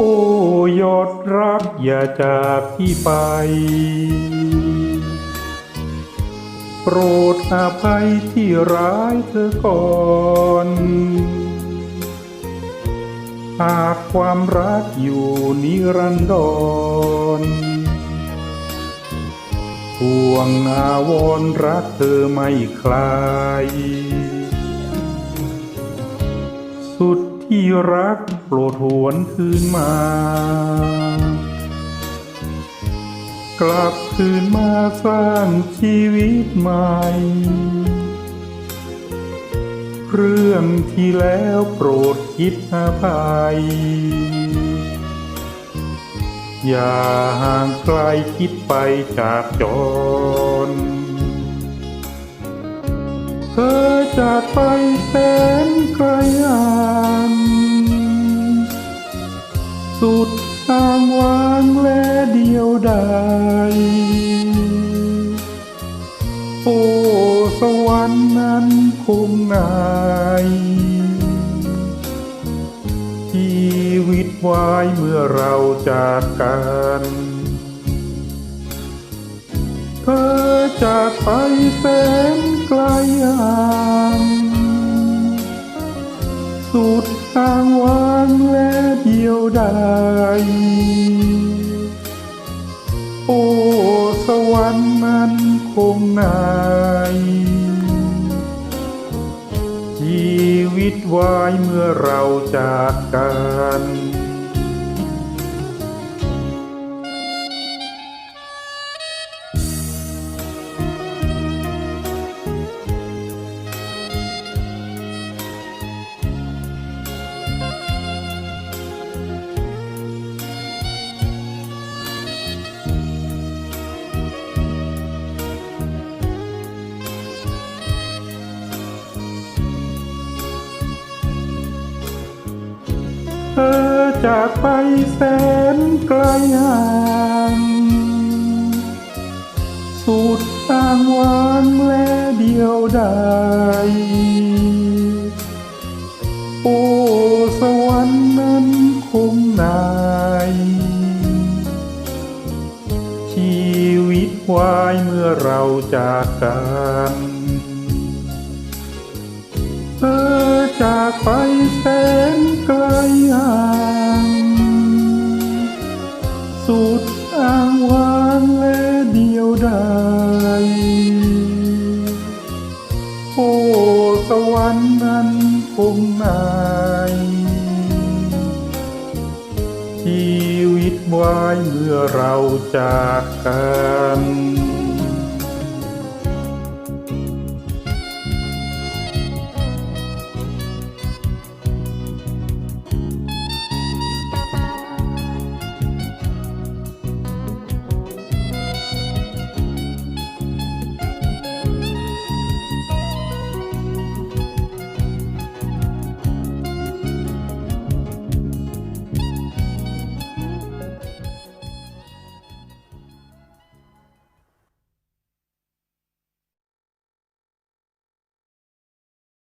โอ้ยอดรักอย่าจากพี่ไป โปรดอาภัยที่ร้ายเธอก่อนหากความรักอยู่นิรันดรห่วงอาวรรักเธอไม่คลาย สุดที่รัก โปรดหวนคืนมา กลับคืนมาสร้างชีวิตใหม่ เรื่องที่แล้วโปรดคิดอภัย อย่าห่างไกลคิดไปจากจรเธอจากไปแสนไกลอ่า สุดทางวางและเดียวดายโอ้สวรรค์นั้นคงนายชีวิตวายเมื่อเราจากกันเธอจากไปแสนไกลห่าง สุดทางวางและเดียวดายโอ้สวรรค์นั้นคงนายชีวิตวายเมื่อเราจากกัน ธอจากไปแสนไกลห่างสุดทางวางและเดียวดายโอ้สวรรค์นั้นคงนาย ชีวิตวายเมื่อเราจากกันเธอ จากไปแสนไกลห่างสุดอ้างวางและเดียวดายโอ้สวรรค์นั้นคงนายชีวิตวายเมื่อเราจากกัน